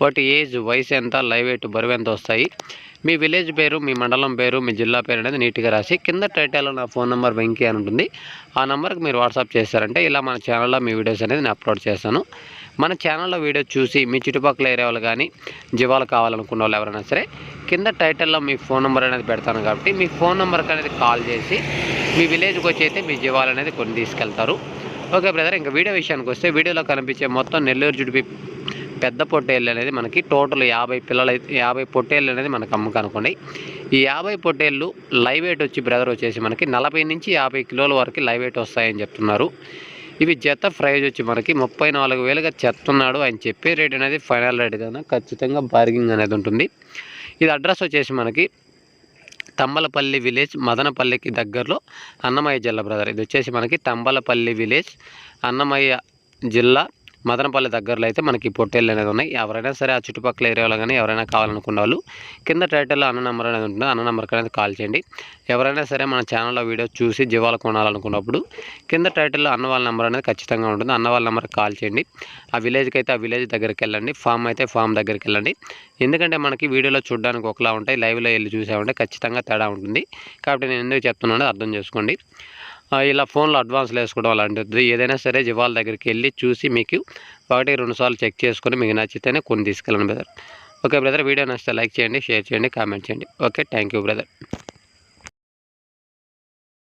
వాటి ఏజ్ వయసు ఎంత లైవ్ వెయిట్ బరువు ఎంత వస్తాయి? మీ విలేజ్ పేరు మీ మండలం పేరు మీ జిల్లా పేరు అనేది నీట్గా రాసి కింద టైటిల్లో నా ఫోన్ నెంబర్ వెంకీ అని ఉంటుంది. ఆ నెంబర్కి మీరు వాట్సాప్ చేశారంటే ఇలా మన ఛానల్లో మీ వీడియోస్ అనేది నేను అప్లోడ్ చేస్తాను. మన ఛానల్లో వీడియో చూసి మీ చుట్టుపక్కల ఏరియా వాళ్ళు కానీ జీవాలు కావాలనుకున్న వాళ్ళు ఎవరైనా సరే కింద టైటిల్లో మీ ఫోన్ నెంబర్ అనేది పెడతాను కాబట్టి మీ ఫోన్ నెంబర్కి అనేది కాల్ చేసి మీ విలేజ్కి వచ్చి అయితే మీ జీవాలు అనేది కొన్ని తీసుకెళ్తారు. ఓకే బ్రదర్ ఇంకా వీడియో విషయానికి వస్తే వీడియోలో కనిపించే మొత్తం నెల్లూరు జుడిపి పెద్ద పొట్టేళ్ళు అనేది మనకి టోటల్ యాభై పిల్లలు అయితే యాభై పొట్టేళ్ళు అనేది మనకు అమ్మకనుకోండి ఈ యాభై పొట్టేళ్ళు లైవ్ వెయిట్ వచ్చి బ్రదర్ వచ్చేసి మనకి నలభై నుంచి యాభై కిలోల వరకు లైవ్ వెయిట్ వస్తాయని చెప్తున్నారు. ఇవి జత ప్రైజ్ వచ్చి మనకి ముప్పై నాలుగు వేలుగా చెప్తున్నాడు ఆయన చెప్పే రేట్ అనేది ఫైనల్ రేట్ కన్నా ఖచ్చితంగా బార్గింగ్ అనేది ఉంటుంది. ఇది అడ్రస్ వచ్చేసి మనకి తంబలపల్లి విలేజ్ మదనపల్లికి దగ్గరలో అన్నమయ్య జిల్లా బ్రదర్. ఇది వచ్చేసి మనకి తంబలపల్లి విలేజ్ అన్నమయ్య జిల్లా మదనపల్లి దగ్గరలో అయితే మనకి పొట్టేళ్ళు అనేది ఉన్నాయి. ఎవరైనా సరే ఆ చుట్టుపక్కల ఏరియాలో కానీ ఎవరైనా కావాలనుకున్న వాళ్ళు కింద టైటిల్లో అన్న నెంబర్ అనేది ఉంటుంది. అన్న నెంబర్కి అనేది కాల్ చేయండి. ఎవరైనా సరే మన ఛానల్లో వీడియో చూసి జీవాలు కొనాలనుకున్నప్పుడు కింద టైటిల్లో అన్న వాళ్ళ నెంబర్ అనేది ఖచ్చితంగా ఉంటుంది. అన్న వాళ్ళ నెంబర్కి కాల్ చేయండి. ఆ విలేజ్కి అయితే ఆ విలేజ్ దగ్గరికి వెళ్ళండి. ఫామ్ అయితే ఫామ్ దగ్గరికి వెళ్ళండి. ఎందుకంటే మనకి వీడియోలో చూడడానికి ఒకలా ఉంటాయి. లైవ్లో వెళ్ళి చూసామంటే ఖచ్చితంగా తేడా ఉంటుంది. కాబట్టి నేను ఎందుకు చెప్తున్నానో అర్థం చేసుకోండి. ఇలా ఫోన్లో అడ్వాన్స్లు వేసుకోవడం అలాంటిది ఏదైనా సరే జివాల దగ్గరికి వెళ్ళి చూసి మీకు ఒకటి రెండు సార్లు చెక్ చేసుకొని మీకు నచ్చితేనే కొన్ని తీసుకెళ్ళండి బ్రదర్. ఓకే బ్రదర్ వీడియో నచ్చితే లైక్ చేయండి షేర్ చేయండి కామెంట్ చేయండి. Okay thank you brother.